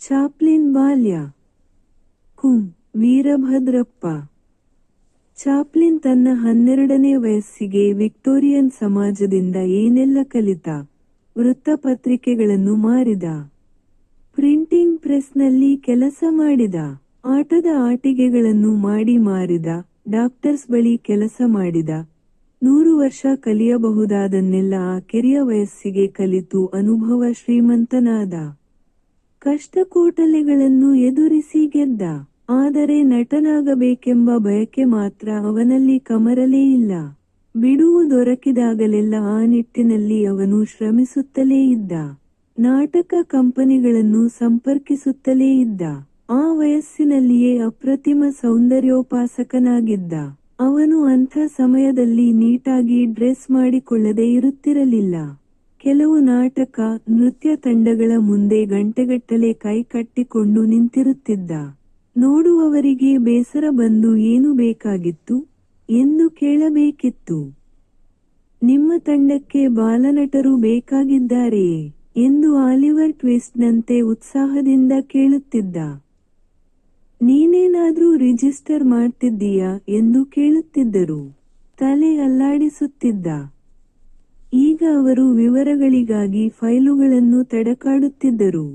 Chaplin ಬಾಲ್ಯ. ಕುಂ, Veerabhadrappa. Chaplin ತನ್ನ ಹನ್ನೆರಡನೇ ವಯಸ್ಸಿಗೆ ವಿಕ್ಟೋರಿಯನ್ ಸಮಾಜದಿಂದ ಏನೆಲ್ಲ ಕಲಿತ, ವೃತ್ತಪತ್ರಿಕೆಗಳನ್ನು ಮಾರಿದ, ಪ್ರಿಂಟಿಂಗ್ ಪ್ರೆಸ್ನಲ್ಲಿ ಕೆಲಸ ಮಾಡಿದ, ಆಟದ ಆಟಿಕೆಗಳನ್ನು ಮಾಡಿ ಮಾರಿದ, ಡಾಕ್ಟರ್ಸ್ ಬಳಿ ಕೆಲಸ ಮಾಡಿದ, ನೂರು ವರ್ಷ ಕಲಿಯಬಹುದಾದನ್ನೆಲ್ಲ ಆ ಕೆರೆಯ ವಯಸ್ಸಿಗೆ ಕಲಿತು ಅನುಭವ ಶ್ರೀಮಂತನಾದ. ಕಷ್ಟಕೋಟಲೆಗಳನ್ನು ಎದುರಿಸಿ ಗೆದ್ದ. ಆದರೆ ನಟನಾಗಬೇಕೆಂಬ ಬಯಕೆ ಮಾತ್ರ ಅವನಲ್ಲಿ ಕಮರಲೇ ಇಲ್ಲ. ಬಿಡುವು ದೊರಕಿದಾಗಲೆಲ್ಲ ಆ ನಿಟ್ಟಿನಲ್ಲಿ ಅವನು ಶ್ರಮಿಸುತ್ತಲೇ ಇದ್ದ. ನಾಟಕ ಕಂಪನಿಗಳನ್ನು ಸಂಪರ್ಕಿಸುತ್ತಲೇ ಇದ್ದ. ಆ ವಯಸ್ಸಿನಲ್ಲಿಯೇ ಅಪ್ರತಿಮ ಸೌಂದರ್ಯೋಪಾಸಕನಾಗಿದ್ದ. ಅವನು ಅಂಥ ಸಮಯದಲ್ಲಿ ನೀಟಾಗಿ ಡ್ರೆಸ್ ಮಾಡಿಕೊಳ್ಳದೆ ಇರುತ್ತಿರಲಿಲ್ಲ. ಕೆಲವು ನಾಟಕ, ನೃತ್ಯ ತಂಡಗಳ ಮುಂದೆ ಗಂಟೆಗಟ್ಟಲೆ ಕೈ ಕಟ್ಟಿಕೊಂಡು ನಿಂತಿರುತ್ತಿದ್ದ. ನೋಡುವವರಿಗೆ ಬೇಸರ ಬಂದು ಏನು ಬೇಕಾಗಿತ್ತು? ಎಂದು ಕೇಳಬೇಕಿತ್ತು. ನಿಮ್ಮ ತಂಡಕ್ಕೆ ಬಾಲನಟರು ಬೇಕಾಗಿದ್ದಾರೆಯೇ? ಎಂದು ಆಲಿವರ್ ಟ್ವಿಸ್ಟ್ನಂತೆ ಉತ್ಸಾಹದಿಂದ ಕೇಳುತ್ತಿದ್ದ. ನೀನೇನಾದ್ರೂ ರಿಜಿಸ್ಟರ್ ಮಾಡ್ತಿದ್ದೀಯಾ? ಎಂದು ಕೇಳುತ್ತಿದ್ದರು. ತಲೆ ಅಲ್ಲಾಡಿಸುತ್ತಿದ್ದ. ಈಗ ಅವರು ವಿವರಗಳಿಗಾಗಿ ಫೈಲುಗಳನ್ನು ತಡಕಾಡುತ್ತಿದ್ದರು.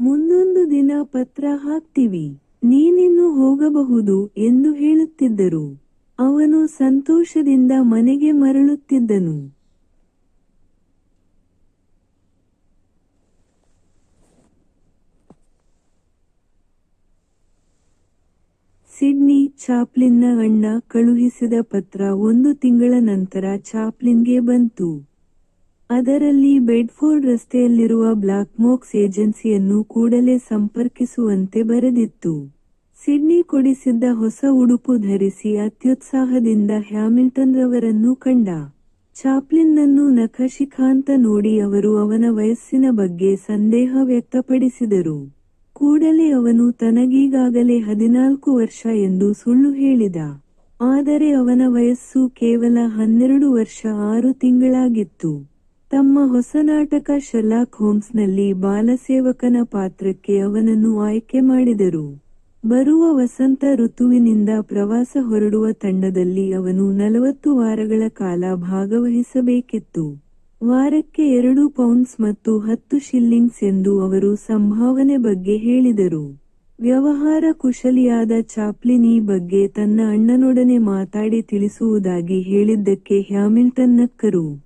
ಮುಂದೊಂದು ದಿನ ಪತ್ರ ಹಾಕ್ತೀವಿ, ನೀನಿನ್ನು ಹೋಗಬಹುದು ಎಂದು ಹೇಳುತ್ತಿದ್ದರು. ಅವನು ಸಂತೋಷದಿಂದ ಮನೆಗೆ ಮರಳುತ್ತಿದ್ದನು. ಸಿಡ್ನಿ ಚಾಪ್ಲಿನ್ನ ಅಣ್ಣ ಕಳುಹಿಸಿದ ಪತ್ರ ಒಂದು ತಿಂಗಳ ನಂತರ ಚಾಪ್ಲಿನ್ಗೆ ಬಂತು. ಅದರಲ್ಲಿ ಬೆಡ್ಫೋರ್ಡ್ ರಸ್ತೆಯಲ್ಲಿರುವ ಬ್ಲಾಕ್ಮೋಕ್ಸ್ ಏಜೆನ್ಸಿಯನ್ನು ಕೂಡಲೇ ಸಂಪರ್ಕಿಸುವಂತೆ ಬರೆದಿತ್ತು. ಸಿಡ್ನಿ ಕೊಡಿಸಿದ್ದ ಹೊಸ ಉಡುಪು ಧರಿಸಿ ಅತ್ಯುತ್ಸಾಹದಿಂದ ಹ್ಯಾಮಿಲ್ಟನ್ ರವರನ್ನು ಕಂಡ. ಚಾಪ್ಲಿನ್ನನ್ನು ನಖಶಿಖಾಂತ ನೋಡಿ ಅವರು ಅವನ ವಯಸ್ಸಿನ ಬಗ್ಗೆ ಸಂದೇಹ ವ್ಯಕ್ತಪಡಿಸಿದರು. ಕೂಡಲೇ ಅವನು ತನಗೀಗಾಗಲೇ ಹದಿನಾಲ್ಕು ವರ್ಷ ಎಂದು ಸುಳ್ಳು ಹೇಳಿದ. ಆದರೆ ಅವನ ವಯಸ್ಸು ಕೇವಲ ಹನ್ನೆರಡು ವರ್ಷ ಆರು ತಿಂಗಳಾಗಿತ್ತು. ತಮ್ಮ ಹೊಸ ನಾಟಕ ಶರ್ಲಾಕ್ ಹೋಮ್ಸ್ನಲ್ಲಿ ಬಾಲಸೇವಕನ ಪಾತ್ರಕ್ಕೆ ಅವನನ್ನು ಆಯ್ಕೆ ಮಾಡಿದರು. ಬರುವ ವಸಂತ ಋತುವಿನಿಂದ ಪ್ರವಾಸ ಹೊರಡುವ ತಂಡದಲ್ಲಿ ಅವನು ನಲವತ್ತು ವಾರಗಳ ಕಾಲ ಭಾಗವಹಿಸಬೇಕಿತ್ತು. ವಾರಕ್ಕೆ ಎರಡು ಪೌಂಡ್ಸ್ ಮತ್ತು ಹತ್ತು ಶಿಲ್ಲಿಂಗ್ಸ್ ಎಂದು ಅವರು ಸಂಭಾವನೆ ಬಗ್ಗೆ ಹೇಳಿದರು. ವ್ಯವಹಾರ ಕುಶಲಿಯಾದ ಚಾಪ್ಲಿನ್ ಬಗ್ಗೆ ತನ್ನ ಅಣ್ಣನೊಡನೆ ಮಾತಾಡಿ ತಿಳಿಸುವುದಾಗಿ ಹೇಳಿದ್ದಕ್ಕೆ ಹ್ಯಾಮಿಲ್ಟನ್ ನಕ್ಕರು.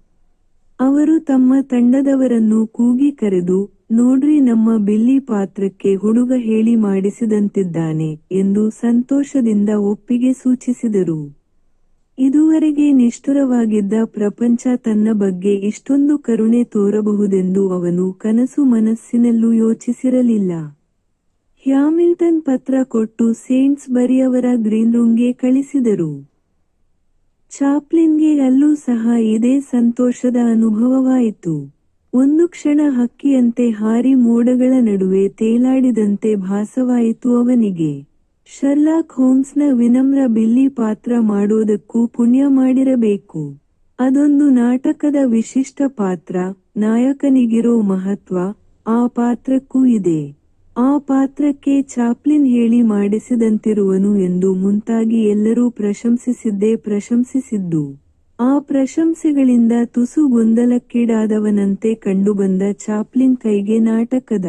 ಅವರು ತಮ್ಮ ತಂಡದವರನ್ನು ಕೂಗಿ ಕರೆದು, ನೋಡ್ರಿ ನಮ್ಮ ಬಿಲ್ಲಿ ಪಾತ್ರಕ್ಕೆ ಹುಡುಗ ಹೇಳಿ ಮಾಡಿಸಿದಂತಿದ್ದಾನೆ ಎಂದು ಸಂತೋಷದಿಂದ ಒಪ್ಪಿಗೆ ಸೂಚಿಸಿದರು. ಇದುವರೆಗೆ ನಿಷ್ಠುರವಾಗಿದ್ದ ಪ್ರಪಂಚ ತನ್ನ ಬಗ್ಗೆ ಇಷ್ಟೊಂದು ಕರುಣೆ ತೋರಬಹುದೆಂದು ಅವನು ಕನಸು ಮನಸ್ಸಿನಲ್ಲೂ ಯೋಚಿಸಿರಲಿಲ್ಲ. ಹ್ಯಾಮಿಲ್ಟನ್ ಪತ್ರ ಕೊಟ್ಟು ಸೇಂಟ್ಸ್ ಬರಿಯವರ ಗ್ರೀನ್ ರೂಮ್ಗೆ ಕಳಿಸಿದರು. ಚಾಪ್ಲಿನ್ಗೆ ಅಲ್ಲೂ ಸಹ ಇದೇ ಸಂತೋಷದ ಅನುಭವವಾಯಿತು. ಒಂದು ಕ್ಷಣ ಹಕ್ಕಿಯಂತೆ ಹಾರಿ ಮೋಡಗಳ ನಡುವೆ ತೇಲಾಡಿದಂತೆ ಭಾಸವಾಯಿತು ಅವನಿಗೆ. ಶರ್ಲಾಕ್ ಹೋಮ್ಸ್ನ ವಿನಮ್ರ ಬಿಲ್ಲಿ ಪಾತ್ರ ಮಾಡೋದಕ್ಕೂ ಪುಣ್ಯ ಮಾಡಿರಬೇಕು. ಅದೊಂದು ನಾಟಕದ ವಿಶಿಷ್ಟ ಪಾತ್ರ, ನಾಯಕನಿಗಿರೋ ಮಹತ್ವ, ಆ ಪಾತ್ರಕ್ಕೂ ಇದೆ. ಆ ಪಾತ್ರಕ್ಕೆ ಚಾಪ್ಲಿನ್ ಹೇಳಿ ಮಾಡಿಸಿದಂತಿರುವನು ಎಂದು ಮುಂತಾಗಿ ಎಲ್ಲರೂ ಪ್ರಶಂಸಿಸಿದ್ದೇ ಪ್ರಶಂಸಿಸಿದ್ದು. ಆ ಪ್ರಶಂಸೆಗಳಿಂದ ತುಸು ಗೊಂದಲಕ್ಕೀಡಾದವನಂತೆ ಕಂಡುಬಂದ ಚಾಪ್ಲಿನ್ ಕೈಗೆ ನಾಟಕದ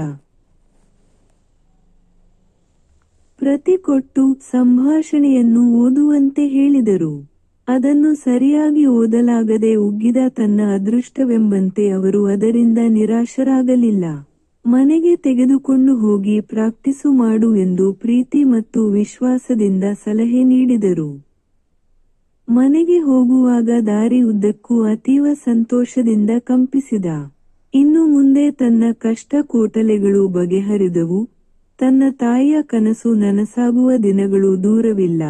ಪ್ರತಿ ಕೊಟ್ಟು ಸಂಭಾಷಣೆಯನ್ನು ಓದುವಂತೆ ಹೇಳಿದರು. ಅದನ್ನು ಸರಿಯಾಗಿ ಓದಲಾಗದೆ ಉಗ್ಗಿದ ತನ್ನ ಅದೃಷ್ಟವೆಂಬಂತೆ ಅವರು ಅದರಿಂದ ನಿರಾಶರಾಗಲಿಲ್ಲ. ಮನೆಗೆ ತೆಗೆದುಕೊಂಡು ಹೋಗಿ ಪ್ರಾಕ್ಟೀಸು ಮಾಡು ಎಂದು ಪ್ರೀತಿ ಮತ್ತು ವಿಶ್ವಾಸದಿಂದ ಸಲಹೆ ನೀಡಿದರು. ಮನೆಗೆ ಹೋಗುವಾಗ ದಾರಿ ಉದ್ದಕ್ಕೂ ಅತೀವ ಸಂತೋಷದಿಂದ ಕಂಪಿಸಿದ. ಇನ್ನು ಮುಂದೆ ತನ್ನ ಕಷ್ಟ ಕೋಟಲೆಗಳು ಬಗೆಹರಿದವು. ತನ್ನ ತಾಯಿಯ ಕನಸು ನನಸಾಗುವ ದಿನಗಳು ದೂರವಿಲ್ಲ.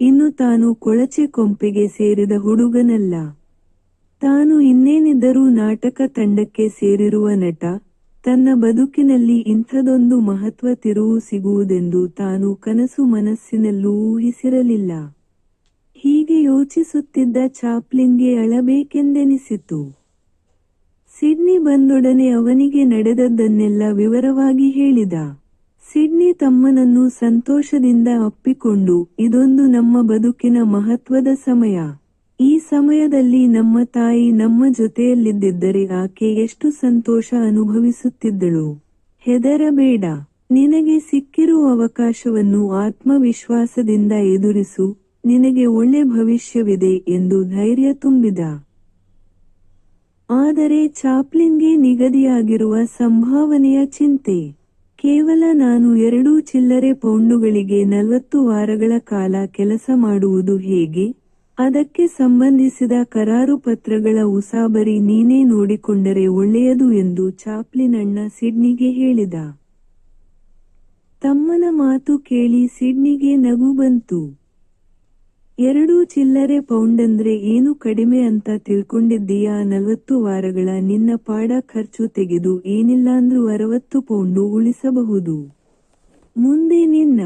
ಇನ್ನು ತಾನು ಕೊಳಚೆ ಕೊಂಪೆಗೆ ಸೇರಿದ ಹುಡುಗನಲ್ಲ. ತಾನು ಇನ್ನೇನಿದ್ದರೂ ನಾಟಕ ತಂಡಕ್ಕೆ ಸೇರಿರುವ ನಟ, ತನ್ನ ಬದುಕಿನಲ್ಲಿ ಇಂಥದೊಂದು ಮಹತ್ವ ತಿರುವು ಸಿಗುವುದೆಂದು ತಾನು ಕನಸು ಮನಸ್ಸಿನಲ್ಲೂ ಊಹಿಸಿರಲಿಲ್ಲ. ಹೀಗೆ ಯೋಚಿಸುತ್ತಿದ್ದ ಚಾಪ್ಲಿನ್ಗೆ ಅಳಬೇಕೆಂದೆನಿಸಿತು. ಸಿಡ್ನಿ ಬಂದೊಡನೆ ಅವನಿಗೆ ನಡೆದದ್ದನ್ನೆಲ್ಲ ವಿವರವಾಗಿ ಹೇಳಿದ. ಸಿಡ್ನಿ ತಮ್ಮನನ್ನು ಸಂತೋಷದಿಂದ ಅಪ್ಪಿಕೊಂಡು, ಇದೊಂದು ನಮ್ಮ ಬದುಕಿನ ಮಹತ್ವದ ಸಮಯ. ಈ ಸಮಯದಲ್ಲಿ ನಮ್ಮ ತಾಯಿ ನಮ್ಮ ಜೊತೆಯಲ್ಲಿದ್ದಿದ್ದರೆ ಆಕೆ ಎಷ್ಟು ಸಂತೋಷ ಅನುಭವಿಸುತ್ತಿದ್ದಳು. ಹೆದರಬೇಡ. ನಿನಗೆ ಸಿಕ್ಕಿರುವ ಅವಕಾಶವನ್ನು ಆತ್ಮವಿಶ್ವಾಸದಿಂದ ಎದುರಿಸು, ನಿನಗೆ ಒಳ್ಳೆ ಭವಿಷ್ಯವಿದೆ ಎಂದು ಧೈರ್ಯ ತುಂಬಿದ. ಆದರೆ ಚಾಪ್ಲಿನ್ಗೆ ನಿಗದಿಯಾಗಿರುವ ಸಂಭಾವನೆಯ ಚಿಂತೆ. ಕೇವಲ ನಾನು ಎರಡೂ ಚಿಲ್ಲರೆ ಪೌಂಡುಗಳಿಗೆ ನಲವತ್ತು ವಾರಗಳ ಕಾಲ ಕೆಲಸ ಮಾಡುವುದು ಹೇಗೆ? ಅದಕ್ಕೆ ಸಂಬಂಧಿಸಿದ ಕರಾರು ಪತ್ರಗಳ ಉಸಾಬರಿ ನೀನೇ ನೋಡಿಕೊಂಡರೆ ಒಳ್ಳೆಯದು ಎಂದು ಚಾಪ್ಲಿನ್ ಅಣ್ಣ ಸಿಡ್ನಿಗೆ ಹೇಳಿದ. ತಮ್ಮನ ಮಾತು ಕೇಳಿ ಸಿಡ್ನಿಗೆ ನಗು ಬಂತು. ಎರಡೂ ಚಿಲ್ಲರೆ ಪೌಂಡ್ ಅಂದ್ರೆ ಏನು ಕಡಿಮೆ ಅಂತ ತಿಳ್ಕೊಂಡಿದ್ದೀಯಾ? ನಲವತ್ತು ವಾರಗಳ ನಿನ್ನ ಪಾಡ ಖರ್ಚು ತೆಗೆದು ಏನಿಲ್ಲಾಂದ್ರೂ ಅರವತ್ತು ಪೌಂಡು ಉಳಿಸಬಹುದು. ಮುಂದೆ ನಿನ್ನ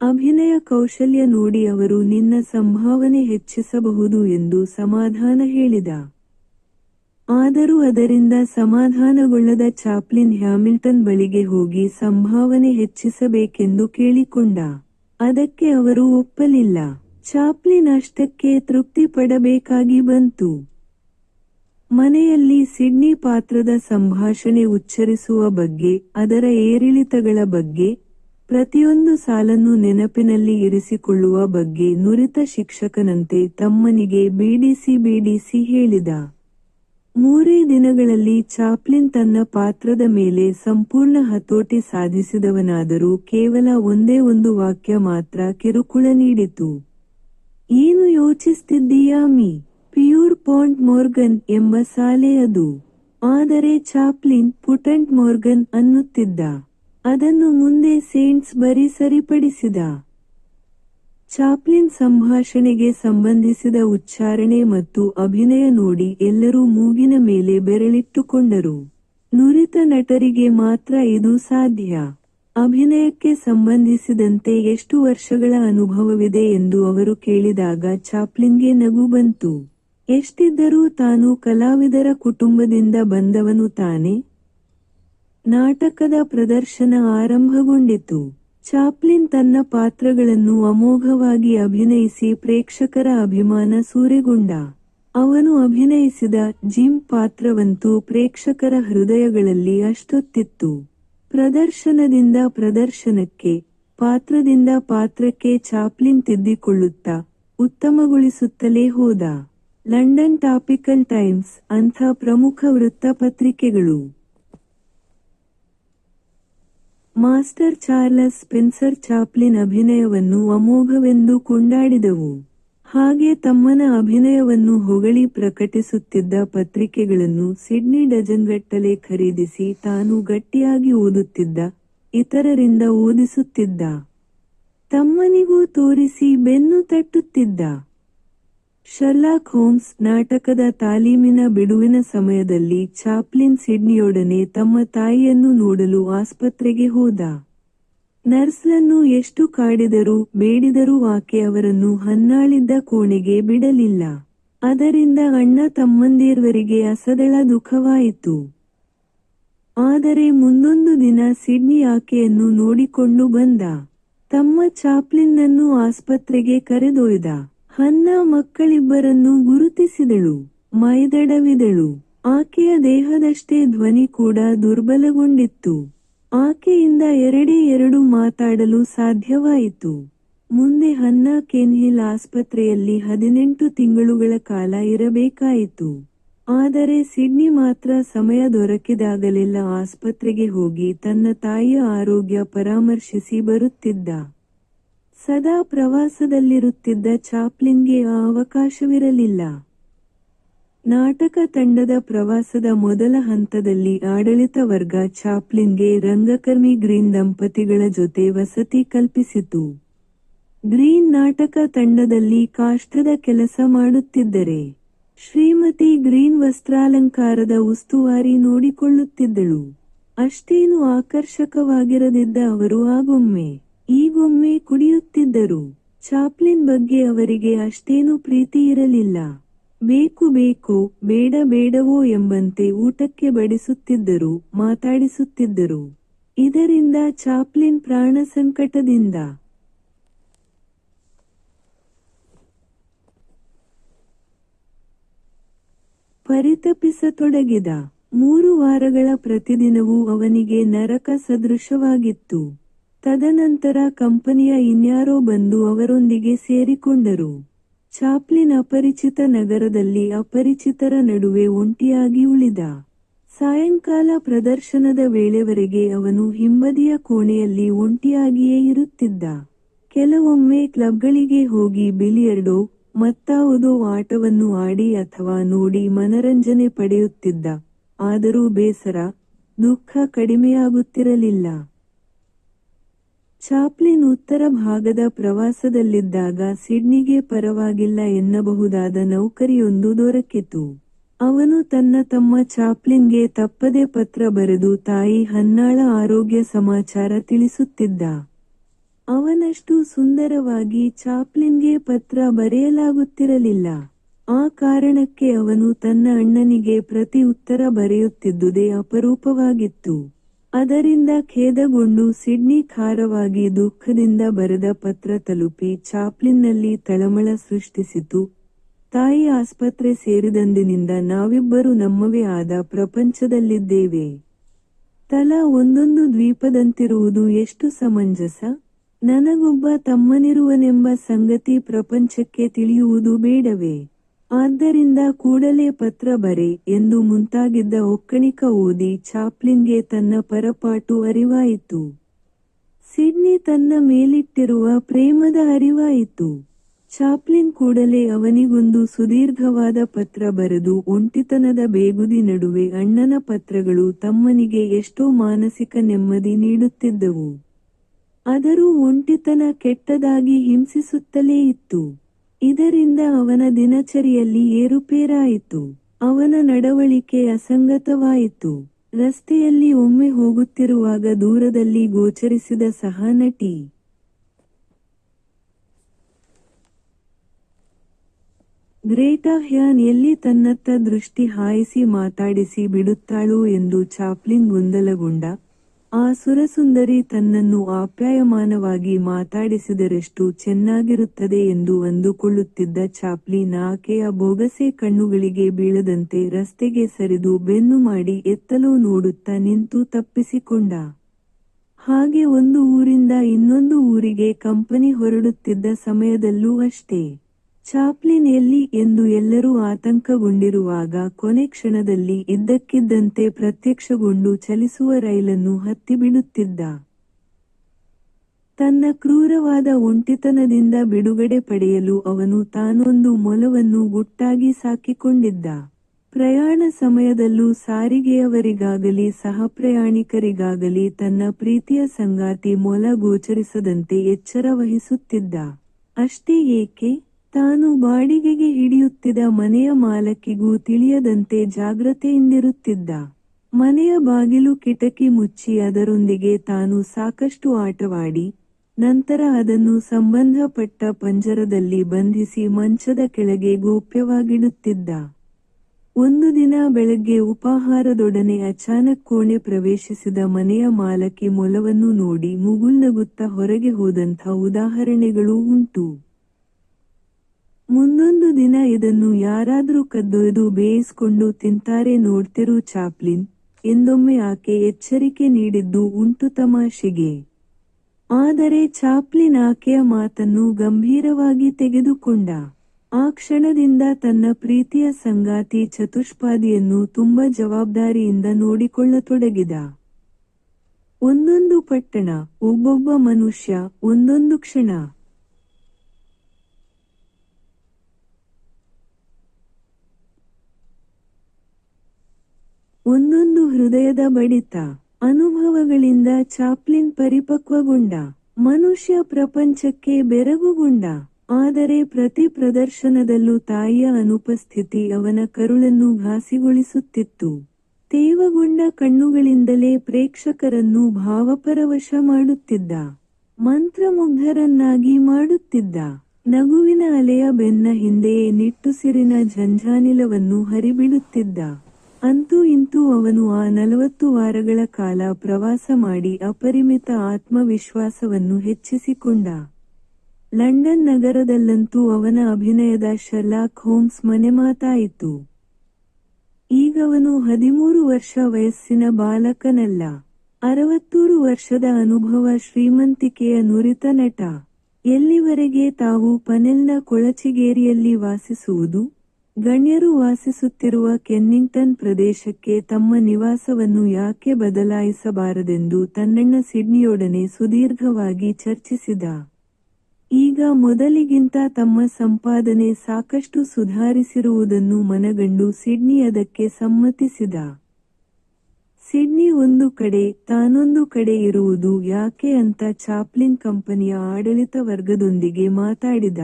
ಅಭಿನಯ ಕೌಶಲ್ಯ ನೋಡಿ ಅವರು ನಿನ್ನ ಸಂಭಾವನೆ ಹೆಚ್ಚಿಸಬಹುದು ಎಂದು ಸಮಾಧಾನ ಹೇಳಿದ. ಆದರೂ ಅದರಿಂದ ಸಮಾಧಾನಗೊಳ್ಳದ ಚಾಪ್ಲಿನ್ ಹ್ಯಾಮಿಲ್ಟನ್ ಬಳಿಗೆ ಹೋಗಿ ಸಂಭಾವನೆ ಹೆಚ್ಚಿಸಬೇಕೆಂದು ಕೇಳಿಕೊಂಡ. ಅದಕ್ಕೆ ಅವರು ಒಪ್ಪಲಿಲ್ಲ. ಚಾಪ್ಲಿನ್ ಅಷ್ಟಕ್ಕೆ ತೃಪ್ತಿ ಪಡಬೇಕಾಗಿ ಬಂತು. ಮನೆಯಲ್ಲಿ ಸಿಡ್ನಿ ಪಾತ್ರದ ಸಂಭಾಷಣೆ ಉಚ್ಚರಿಸುವ ಬಗ್ಗೆ, ಅದರ ಏರಿಳಿತಗಳ ಬಗ್ಗೆ ಪ್ರತಿಯೊಂದು ಸಾಲನ್ನು ನೆನಪಿನಲ್ಲಿ ಇರಿಸಿಕೊಳ್ಳುವ ಬಗ್ಗೆ ನುರಿತ ಶಿಕ್ಷಕನಂತೆ ತಮ್ಮನಿಗೆ ಬೇಡಿಸಿ ಬೇಡಿಸಿ ಹೇಳಿದ. ಮೂರೇ ದಿನಗಳಲ್ಲಿ ಚಾಪ್ಲಿನ್ ತನ್ನ ಪಾತ್ರದ ಮೇಲೆ ಸಂಪೂರ್ಣ ಹತೋಟಿ ಸಾಧಿಸಿದವನಾದರೂ ಕೇವಲ ಒಂದೇ ಒಂದು ವಾಕ್ಯ ಮಾತ್ರ ಕಿರುಕುಳ ನೀಡಿತು. ಏನು ಯೋಚಿಸ್ತಿದ್ದೀಯಾ ಮಿ? ಪಿಯೂರ್ ಪಾಂಟ್ ಮೋರ್ಗನ್ ಎಂಬ ಸಾಲೆ ಅದು. ಆದರೆ ಚಾಪ್ಲಿನ್ ಪುಟಂಟ್ ಮೋರ್ಗನ್ ಅನ್ನುತ್ತಿದ್ದ. ಅದನ್ನು ಮುಂದೆ ಸೇಂಟ್ಸ್ ಬರಿ ಸರಿಪಡಿಸಿದ. ಚಾಪ್ಲಿನ್ ಸಂಭಾಷಣೆಗೆ ಸಂಬಂಧಿಸಿದ ಉಚ್ಚಾರಣೆ ಮತ್ತು ಅಭಿನಯ ನೋಡಿ ಎಲ್ಲರೂ ಮೂಗಿನ ಮೇಲೆ ಬೆರಳಿಟ್ಟುಕೊಂಡರು. ನುರಿತ ನಟರಿಗೆ ಮಾತ್ರ ಇದು ಸಾಧ್ಯ. ಅಭಿನಯಕ್ಕೆ ಸಂಬಂಧಿಸಿದಂತೆ ಎಷ್ಟು ವರ್ಷಗಳ ಅನುಭವವಿದೆ ಎಂದು ಅವರು ಕೇಳಿದಾಗ ಚಾಪ್ಲಿನ್ಗೆ ನಗು ಬಂತು. ಎಷ್ಟಿದ್ದರೂ ತಾನು ಕಲಾವಿದರ ಕುಟುಂಬದಿಂದ ಬಂದವನು ತಾನೆ. ನಾಟಕದ ಪ್ರದರ್ಶನ ಆರಂಭಗೊಂಡಿತು. ಚಾಪ್ಲಿನ್ ತನ್ನ ಪಾತ್ರಗಳನ್ನು ಅಮೋಘವಾಗಿ ಅಭಿನಯಿಸಿ ಪ್ರೇಕ್ಷಕರ ಅಭಿಮಾನ ಸೂರೆಗೊಂಡ. ಅವನು ಅಭಿನಯಿಸಿದ ಜಿಮ್ ಪಾತ್ರವಂತೂ ಪ್ರೇಕ್ಷಕರ ಹೃದಯಗಳಲ್ಲಿ ಅಷ್ಟೊತ್ತಿತ್ತು. ಪ್ರದರ್ಶನದಿಂದ ಪ್ರದರ್ಶನಕ್ಕೆ, ಪಾತ್ರದಿಂದ ಪಾತ್ರಕ್ಕೆ ಚಾಪ್ಲಿನ್ ತಿದ್ದಿಕೊಳ್ಳುತ್ತಾ ಉತ್ತಮಗೊಳಿಸುತ್ತಲೇ ಹೋದ. ಲಂಡನ್ ಟಾಪಿಕಲ್ ಟೈಮ್ಸ್ ಅಂಥ ಪ್ರಮುಖ ವೃತ್ತಪತ್ರಿಕೆಗಳು. ಮಾಸ್ಟರ್ ಚಾರ್ಲಸ್ ಸ್ಪೆನ್ಸರ್ ಚಾಪ್ಲಿನ್ ಅಭಿನಯವನ್ನು ಅಮೋಘವೆಂದು ಕೊಂಡಾಡಿದವು. ಹಾಗೆ ತಮ್ಮನ ಅಭಿನಯವನ್ನು ಹೊಗಳಿ ಪ್ರಕಟಿಸುತ್ತಿದ್ದ ಪತ್ರಿಕೆಗಳನ್ನು ಸಿಡ್ನಿ ಡಜನ್ಗಟ್ಟಲೆ ಖರೀದಿಸಿ ತಾನು ಗಟ್ಟಿಯಾಗಿ ಓದುತ್ತಿದ್ದ, ಇತರರಿಂದ ಓದಿಸುತ್ತಿದ್ದ. ತಮ್ಮನಿಗೂ ತೋರಿಸಿ ಬೆನ್ನು ತಟ್ಟುತ್ತಿದ್ದ. ಶರ್ಲಾಕ್ ಹೋಮ್ಸ್ ನಾಟಕದ ತಾಲೀಮಿನ ಬಿಡುವಿನ ಸಮಯದಲ್ಲಿ ಚಾಪ್ಲಿನ್ ಸಿಡ್ನಿಯೊಡನೆ ತಮ್ಮ ತಾಯಿಯನ್ನು ನೋಡಲು ಆಸ್ಪತ್ರೆಗೆ ಹೋದ. ನರ್ಸ್ಲನ್ನು ಎಷ್ಟು ಕಾಡಿದರೂ ಬೇಡಿದರೂ ಆಕೆ ಅವರನ್ನು ಹನ್ನಾಳಿದ್ದ ಕೋಣೆಗೆ ಬಿಡಲಿಲ್ಲ. ಅದರಿಂದ ಅಣ್ಣ ತಮ್ಮಂದಿರ್ವರಿಗೆ ಅಸದಳ ದುಃಖವಾಯಿತು. ಆದರೆ ಮುಂದೊಂದು ದಿನ ಸಿಡ್ನಿ ಆಕೆಯನ್ನು ನೋಡಿಕೊಂಡು ಬಂದ. ತಮ್ಮ ಚಾಪ್ಲಿನ್ನನ್ನು ಆಸ್ಪತ್ರೆಗೆ ಕರೆದೊಯ್ದ. ಹನ್ನ ಮಕ್ಕಳಿಬ್ಬರನ್ನು ಗುರುತಿಸಿದಳು, ಮೈದಡವಿದಳು. ಆಕೆಯ ದೇಹದಷ್ಟೇ ಧ್ವನಿ ಕೂಡ ದುರ್ಬಲಗೊಂಡಿತ್ತು. ಆಕೆಯಿಂದ ಎರಡೇ ಎರಡು ಮಾತಾಡಲು ಸಾಧ್ಯವಾಯಿತು. ಮುಂದೆ ಹನ್ನ ಕೆನ್ಹಿಲ್ ಆಸ್ಪತ್ರೆಯಲ್ಲಿ ಹದಿನೆಂಟು ತಿಂಗಳುಗಳ ಕಾಲ ಇರಬೇಕಾಯಿತು. ಆದರೆ ಸಿಡ್ನಿ ಮಾತ್ರ ಸಮಯ ದೊರಕಿದಾಗಲೆಲ್ಲ ಆಸ್ಪತ್ರೆಗೆ ಹೋಗಿ ತನ್ನ ತಾಯಿಯ ಆರೋಗ್ಯ ಪರಾಮರ್ಶಿಸಿ ಬರುತ್ತಿದ್ದ. ಸದಾ ಪ್ರವಾಸದಲ್ಲಿರುತ್ತಿದ್ದ ಚಾಪ್ಲಿನ್ಗೆ ಆ ಅವಕಾಶವಿರಲಿಲ್ಲ. ನಾಟಕ ತಂಡದ ಪ್ರವಾಸದ ಮೊದಲ ಹಂತದಲ್ಲಿ ಆಡಳಿತ ವರ್ಗ ಚಾಪ್ಲಿನ್ಗೆ ರಂಗಕರ್ಮಿ ಗ್ರೀನ್ ದಂಪತಿಗಳ ಜೊತೆ ವಸತಿ ಕಲ್ಪಿಸಿತು. ಗ್ರೀನ್ ನಾಟಕ ತಂಡದಲ್ಲಿ ಕಾಷ್ಟದ ಕೆಲಸ ಮಾಡುತ್ತಿದ್ದರೆ, ಶ್ರೀಮತಿ ಗ್ರೀನ್ ವಸ್ತ್ರಾಲಂಕಾರದ ಉಸ್ತುವಾರಿ ನೋಡಿಕೊಳ್ಳುತ್ತಿದ್ದಳು. ಅಷ್ಟೇನು ಆಕರ್ಷಕವಾಗಿರದಿದ್ದ ಅವರು, ಆಗೊಮ್ಮೆ ಈಗೊಮ್ಮೆ ಕುಡಿಯುತ್ತಿದ್ದರು ಚಾಪ್ಲಿನ್ ಬಗ್ಗೆ ಅವರಿಗೆ ಅಷ್ಟೇನು ಪ್ರೀತಿ ಇರಲಿಲ್ಲ. ಬೇಕು ಬೇಕು, ಬೇಡ, ಬೇಡವೋ ಎಂಬಂತೆ ಊಟಕ್ಕೆ ಬಡಿಸುತ್ತಿದ್ದರು ಮಾತಾಡಿಸುತ್ತಿದ್ದರು. ಇದರಿಂದ ಚಾಪ್ಲಿನ್ ಪ್ರಾಣ ಸಂಕಟದಿಂದ. ಪರಿತಪಿಸತೊಡಗಿದ. ಮೂರು ವಾರಗಳ ಪ್ರತಿದಿನವೂ ಅವನಿಗೆ ನರಕ ಸದೃಶವಾಗಿತ್ತು. ತದನಂತರ ಕಂಪನಿಯ ಇನ್ಯಾರೋ ಬಂದು ಅವರೊಂದಿಗೆ ಸೇರಿಕೊಂಡರು. ಚಾಪ್ಲಿನ್ ಅಪರಿಚಿತ ನಗರದಲ್ಲಿ ಅಪರಿಚಿತರ ನಡುವೆ ಒಂಟಿಯಾಗಿ ಉಳಿದ. ಸಾಯಂಕಾಲ ಪ್ರದರ್ಶನದ ವೇಳೆವರೆಗೆ ಅವನು ಹಿಂಬದಿಯ ಕೋಣೆಯಲ್ಲಿ ಒಂಟಿಯಾಗಿಯೇ ಇರುತ್ತಿದ್ದ. ಕೆಲವೊಮ್ಮೆ ಕ್ಲಬ್ಗಳಿಗೆ ಹೋಗಿ ಬಿಲಿಯರ್ಡೋ, ಮತ್ತಾವುದೋ ಆಟವನ್ನು ಆಡಿ ಅಥವಾ ನೋಡಿ ಮನರಂಜನೆ ಪಡೆಯುತ್ತಿದ್ದ. ಆದರೂ ಬೇಸರ, ದುಃಖ ಕಡಿಮೆಯಾಗುತ್ತಿರಲಿಲ್ಲ. ಚಾಪ್ಲಿನ್ ಉತ್ತರ ಭಾಗದ ಪ್ರವಾಸದಲ್ಲಿದ್ದಾಗ ಸಿಡ್ನಿಗೆ ಪರವಾಗಿಲ್ಲ ಎನ್ನಬಹುದಾದ ನೌಕರಿಯೊಂದು ದೊರಕಿತು. ಅವನು ತನ್ನ ತಮ್ಮ ಚಾಪ್ಲಿನ್ಗೆ ತಪ್ಪದೆ ಪತ್ರ ಬರೆದು ತಾಯಿ ಹನ್ನಾಳ ಆರೋಗ್ಯ ಸಮಾಚಾರ ತಿಳಿಸುತ್ತಿದ್ದ. ಅವನಷ್ಟು ಸುಂದರವಾಗಿ ಚಾಪ್ಲಿನ್ಗೆ ಪತ್ರ ಬರೆಯಲಾಗುತ್ತಿರಲಿಲ್ಲ. ಆ ಕಾರಣಕ್ಕೆ ಅವನು ತನ್ನ ಅಣ್ಣನಿಗೆ ಪ್ರತಿ ಉತ್ತರ ಬರೆಯುತ್ತಿದ್ದುದೇ ಅಪರೂಪವಾಗಿತ್ತು. ಅದರಿಂದ ಖೇದಗೊಂಡು ಸಿಡ್ನಿ ಖಾರವಾಗಿ ದುಃಖದಿಂದ ಬರೆದ ಪತ್ರ ತಲುಪಿ ಚಾಪ್ಲಿನ್ನಲ್ಲಿ ತಳಮಳ ಸೃಷ್ಟಿಸಿತು. ತಾಯಿ ಆಸ್ಪತ್ರೆ ಸೇರಿದಂದಿನಿಂದ ನಾವಿಬ್ಬರು ನಮ್ಮವೇ ಆದ ಪ್ರಪಂಚದಲ್ಲಿದ್ದೇವೆ. ತಲಾ ಒಂದೊಂದು ದ್ವೀಪದಂತಿರುವುದು ಎಷ್ಟು ಸಮಂಜಸ? ನನಗೊಬ್ಬ ತಮ್ಮನಿರುವನೆಂಬ ಸಂಗತಿ ಪ್ರಪಂಚಕ್ಕೆ ತಿಳಿಯುವುದು ಬೇಡವೇ? ಆದ್ದರಿಂದ ಕೂಡಲೇ ಪತ್ರ ಬರೆ ಎಂದು ಮುಂತಾಗಿದ್ದ ಒಕ್ಕಣಿಕ ಓದಿ ಚಾಪ್ಲಿನ್ಗೆ ತನ್ನ ಪರಪಾಟು ಅರಿವಾಯಿತು. ಸಿಡ್ನಿ ತನ್ನ ಮೇಲಿಟ್ಟಿರುವ ಪ್ರೇಮದ ಅರಿವಾಯಿತು. ಚಾಪ್ಲಿನ್ ಕೂಡಲೇ ಅವನಿಗೊಂದು ಸುದೀರ್ಘವಾದ ಪತ್ರ ಬರೆದು ಒಂಟಿತನದ ಬೇಗುದಿ ನಡುವೆ ಅಣ್ಣನ ಪತ್ರಗಳು ತಮ್ಮನಿಗೆ ಎಷ್ಟೋ ಮಾನಸಿಕ ನೆಮ್ಮದಿ ನೀಡುತ್ತಿದ್ದವು. ಆದರೂ ಒಂಟಿತನ ಕೆಟ್ಟದಾಗಿ ಹಿಂಸಿಸುತ್ತಲೇ ಇತ್ತು. ಇದರಿಂದ ಅವನ ದಿನಚರಿಯಲ್ಲಿ ಏರುಪೇರಾಯಿತು. ಅವನ ನಡವಳಿಕೆ ಅಸಂಗತವಾಯಿತು. ರಸ್ತೆಯಲ್ಲಿ ಒಮ್ಮೆ ಹೋಗುತ್ತಿರುವಾಗ ದೂರದಲ್ಲಿ ಗೋಚರಿಸಿದ ಸಹ ನಟಿ. ಗ್ರೇಟಾ ಹ್ಯಾನ್ ಎಲ್ಲಿ ತನ್ನತ್ತ ದೃಷ್ಟಿ ಹಾಯಿಸಿ ಮಾತಾಡಿಸಿ ಬಿಡುತ್ತಾಳೋ ಎಂದು ಚಾಪ್ಲಿನ್ ಗೊಂದಲಗೊಂಡ ಆ ಸುರಸುಂದರಿ ತನ್ನನ್ನು ಆಪ್ಯಾಯಮಾನವಾಗಿ ಮಾತಾಡಿಸಿದರೆಷ್ಟು ಚೆನ್ನಾಗಿರುತ್ತದೆ ಎಂದು ಅಂದುಕೊಳ್ಳುತ್ತಿದ್ದ ಚಾಪ್ಲಿನ್ ಆಕೆಯ ಬೊಗಸೆ ಕಣ್ಣುಗಳಿಗೆ ಬೀಳದಂತೆ ರಸ್ತೆಗೆ ಸರಿದು ಬೆನ್ನು ಮಾಡಿ ಎತ್ತಲು ನೋಡುತ್ತಾ ನಿಂತು ತಪ್ಪಿಸಿಕೊಂಡ. ಹಾಗೆ ಒಂದು ಊರಿಂದ ಇನ್ನೊಂದು ಊರಿಗೆ ಕಂಪನಿ ಹೊರಡುತ್ತಿದ್ದ ಸಮಯದಲ್ಲೂ ಅಷ್ಟೇ. ಚಾಪ್ಲಿನ್ ಎಲ್ಲಿ ಎಂದು ಎಲ್ಲರೂ ಆತಂಕಗೊಂಡಿರುವಾಗ ಕೊನೆ ಕ್ಷಣದಲ್ಲಿ ಇದ್ದಕ್ಕಿದ್ದಂತೆ ಪ್ರತ್ಯಕ್ಷಗೊಂಡು ಚಲಿಸುವ ರೈಲನ್ನು ಹತ್ತಿಬಿಡುತ್ತಿದ್ದ. ತನ್ನ ಕ್ರೂರವಾದ ಒಂಟಿತನದಿಂದ ಬಿಡುಗಡೆ ಪಡೆಯಲು ಅವನು ತಾನೊಂದು ಮೊಲವನ್ನು ಗುಟ್ಟಾಗಿ ಸಾಕಿಕೊಂಡಿದ್ದ. ಪ್ರಯಾಣ ಸಮಯದಲ್ಲೂ ಸಾರಿಗೆಯವರಿಗಾಗಲಿ ಸಹಪ್ರಯಾಣಿಕರಿಗಾಗಲಿ ತನ್ನ ಪ್ರೀತಿಯ ಸಂಗಾತಿ ಮೊಲ ಗೋಚರಿಸದಂತೆ ಎಚ್ಚರ ವಹಿಸುತ್ತಿದ್ದ. ಅಷ್ಟೇ ಏಕೆ? ತಾನು ಬಾಡಿಗೆಗೆ ಹಿಡಿಯುತ್ತಿದ್ದ ಮನೆಯ ಮಾಲಕಿಗೂ ತಿಳಿಯದಂತೆ ಜಾಗ್ರತೆಯಿಂದಿರುತ್ತಿದ್ದ. ಮನೆಯ ಬಾಗಿಲು ಕಿಟಕಿ ಮುಚ್ಚಿ ಅದರೊಂದಿಗೆ ತಾನು ಸಾಕಷ್ಟು ಆಟವಾಡಿ, ನಂತರ ಅದನ್ನು ಸಂಬಂಧಪಟ್ಟ ಪಂಜರದಲ್ಲಿ ಬಂಧಿಸಿ ಮಂಚದ ಕೆಳಗೆ ಗೋಪ್ಯವಾಗಿಡುತ್ತಿದ್ದ. ಒಂದು ದಿನ ಬೆಳಗ್ಗೆ ಉಪಾಹಾರದೊಡನೆ ಅಚಾನಕ್ ಕೋಣೆ ಪ್ರವೇಶಿಸಿದ ಮನೆಯ ಮಾಲಕಿ ಮೊಲವನ್ನು ನೋಡಿ ಮುಗುಲ್ನಗುತ್ತ ಹೊರಗೆ ಹೋದಂಥ ಉದಾಹರಣೆಗಳೂ ಉಂಟು. ಮುಂದೊಂದು ದಿನ ಇದನ್ನು ಯಾರಾದ್ರೂ ಕದ್ದೊಯ್ದು ಬೇಯಿಸ್ಕೊಂಡು ತಿಂತಾರೆ ನೋಡ್ತಿರು ಚಾಪ್ಲಿನ್. ಎಂದೊಮ್ಮೆ ಆಕೆ ಎಚ್ಚರಿಕೆ ನೀಡಿದ್ದು ಉಂಟು ತಮಾಷೆಗೆ. ಆದರೆ ಚಾಪ್ಲಿನ್ ಆಕೆಯ ಮಾತನ್ನು ಗಂಭೀರವಾಗಿ ತೆಗೆದುಕೊಂಡ. ಆ ಕ್ಷಣದಿಂದ ತನ್ನ ಪ್ರೀತಿಯ ಸಂಗಾತಿ ಚತುಷ್ಪಾದಿಯನ್ನು ತುಂಬ ಜವಾಬ್ದಾರಿಯಿಂದ ನೋಡಿಕೊಳ್ಳತೊಡಗಿದ. ಒಂದೊಂದು ಪಟ್ಟಣ, ಒಬ್ಬೊಬ್ಬ ಮನುಷ್ಯ, ಒಂದೊಂದು ಕ್ಷಣ. ಒಂದೊಂದು ಹೃದಯದ ಬಡಿತ ಅನುಭವಗಳಿಂದ ಚಾಪ್ಲಿನ್ ಪರಿಪಕ್ವಗೊಂಡ, ಮನುಷ್ಯ ಪ್ರಪಂಚಕ್ಕೆ ಬೆರಗುಗೊಂಡ, ಆದರೆ ಪ್ರತಿ ಪ್ರದರ್ಶನದಲ್ಲೂ ತಾಯಿಯ ಅನುಪಸ್ಥಿತಿ ಅವನ ಕರುಳನ್ನು ಘಾಸಿಗೊಳಿಸುತ್ತಿತ್ತು ತೇವಗೊಂಡ ಕಣ್ಣುಗಳಿಂದಲೇ ಪ್ರೇಕ್ಷಕರನ್ನು ಭಾವಪರವಶ ಮಾಡುತ್ತಿದ್ದ, ಮಂತ್ರಮುಗ್ಧರನ್ನಾಗಿ ಮಾಡುತ್ತಿದ್ದ. ನಗುವಿನ ಅಲೆಯ ಬೆನ್ನ ಹಿಂದೆಯೇ ನಿಟ್ಟುಸಿರಿನ ಝಂಝಾನಿಲವನ್ನು ಹರಿಬಿಡುತ್ತಿದ್ದ. ಅಂತೂ ಇಂತೂ ಅವನು ಆ ನಲವತ್ತು ವಾರಗಳ ಕಾಲ ಪ್ರವಾಸ ಮಾಡಿ ಅಪರಿಮಿತ ಆತ್ಮವಿಶ್ವಾಸವನ್ನು ಹೆಚ್ಚಿಸಿಕೊಂಡ. ಲಂಡನ್ ನಗರದಲ್ಲಂತೂ ಅವನ ಅಭಿನಯದ ಶರ್ಲಾಕ್ ಹೋಮ್ಸ್ ಮನೆಮಾತಾಯಿತು ಈಗವನು ಹದಿಮೂರು ವರ್ಷ ವಯಸ್ಸಿನ ಬಾಲಕನಲ್ಲ. ಅರವತ್ತೂರು ವರ್ಷದ ಅನುಭವ ಶ್ರೀಮಂತಿಕೆಯ ನುರಿತ ನಟ. ಎಲ್ಲಿವರೆಗೆ ತಾವು ಪನೆಲ್ನ ಕೊಳಚಿಗೇರಿಯಲ್ಲಿ ವಾಸಿಸುವುದು? ಗಣ್ಯರು ವಾಸಿಸುತ್ತಿರುವ ಕೆನ್ನಿಂಗ್ಟನ್ ಪ್ರದೇಶಕ್ಕೆ ತಮ್ಮ ನಿವಾಸವನ್ನು ಯಾಕೆ ಬದಲಾಯಿಸಬಾರದೆಂದು ತನ್ನಣ್ಣ ಸಿಡ್ನಿಯೊಡನೆ ಸುದೀರ್ಘವಾಗಿ ಚರ್ಚಿಸಿದ. ಈಗ ಮೊದಲಿಗಿಂತ ತಮ್ಮ ಸಂಪಾದನೆ ಸಾಕಷ್ಟು ಸುಧಾರಿಸಿರುವುದನ್ನು ಮನಗಂಡು ಸಿಡ್ನಿ ಅದಕ್ಕೆ ಸಮ್ಮತಿಸಿದ. ಸಿಡ್ನಿ ಒಂದು ಕಡೆ, ತಾನೊಂದು ಕಡೆ ಇರುವುದು ಯಾಕೆ ಅಂತ ಚಾಪ್ಲಿನ್ ಕಂಪನಿಯ ಆಡಳಿತ ವರ್ಗದೊಂದಿಗೆ ಮಾತಾಡಿದ.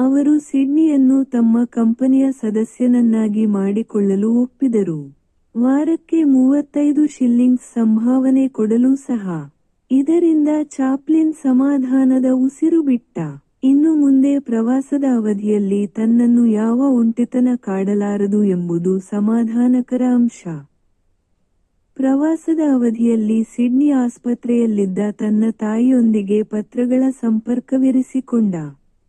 ಅವರು ಸಿಡ್ನಿಯನ್ನು ತಮ್ಮ ಕಂಪನಿಯ ಸದಸ್ಯನನ್ನಾಗಿ ಮಾಡಿಕೊಳ್ಳಲು ಒಪ್ಪಿದರು. ವಾರಕ್ಕೆ ಮೂವತ್ತೈದು ಶಿಲ್ಲಿಂಗ್ ಸಂಭಾವನೆ ಕೊಡಲು ಸಹ. ಇದರಿಂದ ಚಾಪ್ಲಿನ್ ಸಮಾಧಾನದ ಉಸಿರು ಬಿಟ್ಟ. ಇನ್ನು ಮುಂದೆ ಪ್ರವಾಸದ ಅವಧಿಯಲ್ಲಿ ತನ್ನನ್ನು ಯಾವ ಒಂಟಿತನ ಕಾಡಲಾರದು ಎಂಬುದು ಸಮಾಧಾನಕರ ಅಂಶ. ಪ್ರವಾಸದ ಅವಧಿಯಲ್ಲಿ ಸಿಡ್ನಿ ಆಸ್ಪತ್ರೆಯಲ್ಲಿದ್ದ ತನ್ನ ತಾಯಿಯೊಂದಿಗೆ ಪತ್ರಗಳ ಸಂಪರ್ಕವಿರಿಸಿಕೊಂಡ.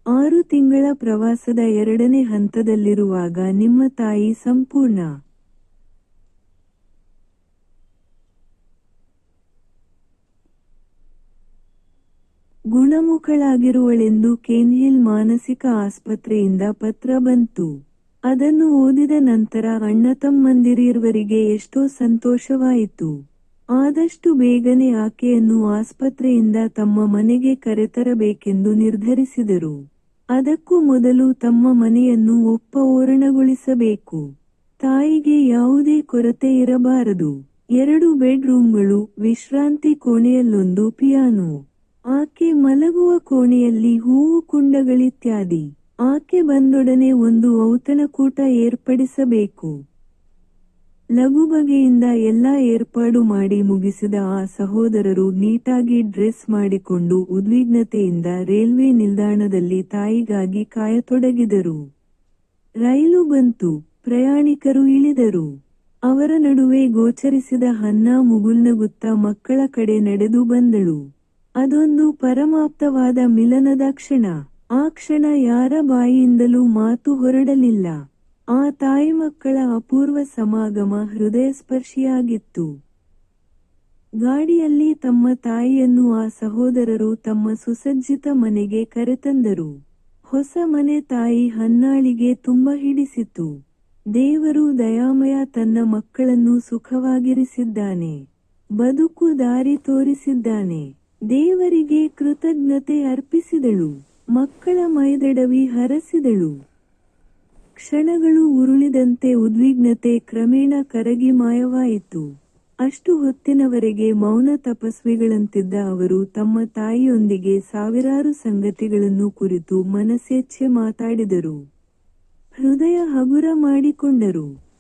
ಆರು ತಿಂಗಳ ಪ್ರವಾಸದ ಎರಡನೇ ಹಂತದಲ್ಲಿರುವಾಗ ನಿಮ್ಮ ತಾಯಿ ಸಂಪೂರ್ಣ. ಗುಣಮುಖಳಾಗಿರುವಳೆಂದು ಕೇನ್ಹಿಲ್ ಮಾನಸಿಕ ಆಸ್ಪತ್ರೆಯಿಂದ ಪತ್ರ ಬಂತು. ಅದನ್ನು ಓದಿದ ನಂತರ ಅಣ್ಣ ಅಣ್ಣತಮ್ಮಂದಿರಿರುವರಿಗೆ ಎಷ್ಟೋ ಸಂತೋಷವಾಯಿತು. ಆದಷ್ಟು ಬೇಗನೆ ಆಕೆಯನ್ನು ಆಸ್ಪತ್ರೆಯಿಂದ ತಮ್ಮ ಮನೆಗೆ ಕರೆತರಬೇಕೆಂದು ನಿರ್ಧರಿಸಿದರು. ಅದಕ್ಕೂ ಮೊದಲು ತಮ್ಮ ಮನೆಯನ್ನು ಒಪ್ಪ ಓರಣಗೊಳಿಸಬೇಕು ತಾಯಿಗೆ ಯಾವುದೇ ಕೊರತೆ ಇರಬಾರದು. ಎರಡು ಬೆಡ್ರೂಮ್ಗಳು, ವಿಶ್ರಾಂತಿ ಕೋಣೆಯಲ್ಲೊಂದು ಪಿಯಾನೋ. ಆಕೆ ಮಲಗುವ ಕೋಣೆಯಲ್ಲಿ ಹೂವು ಕುಂಡಗಳಿತ್ಯಾದಿ. ಆಕೆ ಬಂದೊಡನೆ ಒಂದು ಔತಣಕೂಟ ಏರ್ಪಡಿಸಬೇಕು. ಲಘು ಬಗೆಯಿಂದ ಎಲ್ಲಾ ಏರ್ಪಾಡು ಮಾಡಿ ಮುಗಿಸಿದ ಆ ಸಹೋದರರು ನೀಟಾಗಿ ಡ್ರೆಸ್ ಮಾಡಿಕೊಂಡು ಉದ್ವಿಗ್ನತೆಯಿಂದ ರೈಲ್ವೆ ನಿಲ್ದಾಣದಲ್ಲಿ ತಾಯಿಗಾಗಿ ಕಾಯತೊಡಗಿದರು. ರೈಲು ಬಂತು, ಪ್ರಯಾಣಿಕರು ಇಳಿದರು. ಅವರ ನಡುವೆ ಗೋಚರಿಸಿದ ಹನ್ನಾ ಮುಗುಲ್ನಗುತ್ತ ಮಕ್ಕಳ ಕಡೆ ನಡೆದು ಬಂದಳು. ಅದೊಂದು ಪರಮಾಪ್ತವಾದ ಮಿಲನದ ಕ್ಷಣ. ಆ ಕ್ಷಣ ಯಾರ ಬಾಯಿಯಿಂದಲೂ ಮಾತು ಹೊರಡಲಿಲ್ಲ. ಆ ತಾಯಿ ಮಕ್ಕಳ ಅಪೂರ್ವ ಸಮಾಗಮ ಹೃದಯಸ್ಪರ್ಶಿಯಾಗಿತ್ತು. ಗಾಡಿಯಲ್ಲಿ ತಮ್ಮ ತಾಯಿಯನ್ನು ಆ ಸಹೋದರರು ತಮ್ಮ ಸುಸಜ್ಜಿತ ಮನೆಗೆ ಕರೆತಂದರು. ಹೊಸ ಮನೆ ತಾಯಿ ಹನ್ನಾಳಿಗೆ ತುಂಬ ಹಿಡಿಸಿತು ದೇವರು ದಯಾಮಯ ತನ್ನ ಮಕ್ಕಳನ್ನು ಸುಖವಾಗಿರಿಸಿದ್ದಾನೆ. ಬದುಕು ದಾರಿ ತೋರಿಸಿದ್ದಾನೆ. ದೇವರಿಗೆ ಕೃತಜ್ಞತೆ ಅರ್ಪಿಸಿದಳು. ಮಕ್ಕಳ ಮೈದಡವಿ ಹರಸಿದಳು. ಕ್ಷಣಗಳು ಉರುಳಿದಂತೆ ಉದ್ವಿಗ್ನತೆ ಕ್ರಮೇಣ ಕರಗಿ ಮಾಯವಾಯಿತು. ಅಷ್ಟು ಹೊತ್ತಿನವರೆಗೆ ಮೌನ ತಪಸ್ವಿಗಳಂತಿದ್ದ ಅವರು ತಮ್ಮ ತಾಯಿಯೊಂದಿಗೆ ಸಾವಿರಾರು ಸಂಗತಿಗಳನ್ನು ಕುರಿತು ಮನಸ್ಸೆಚ್ಚೆ ಮಾತಾಡಿದರು. ಹೃದಯ ಹಗುರ ಮಾಡಿಕೊಂಡರು.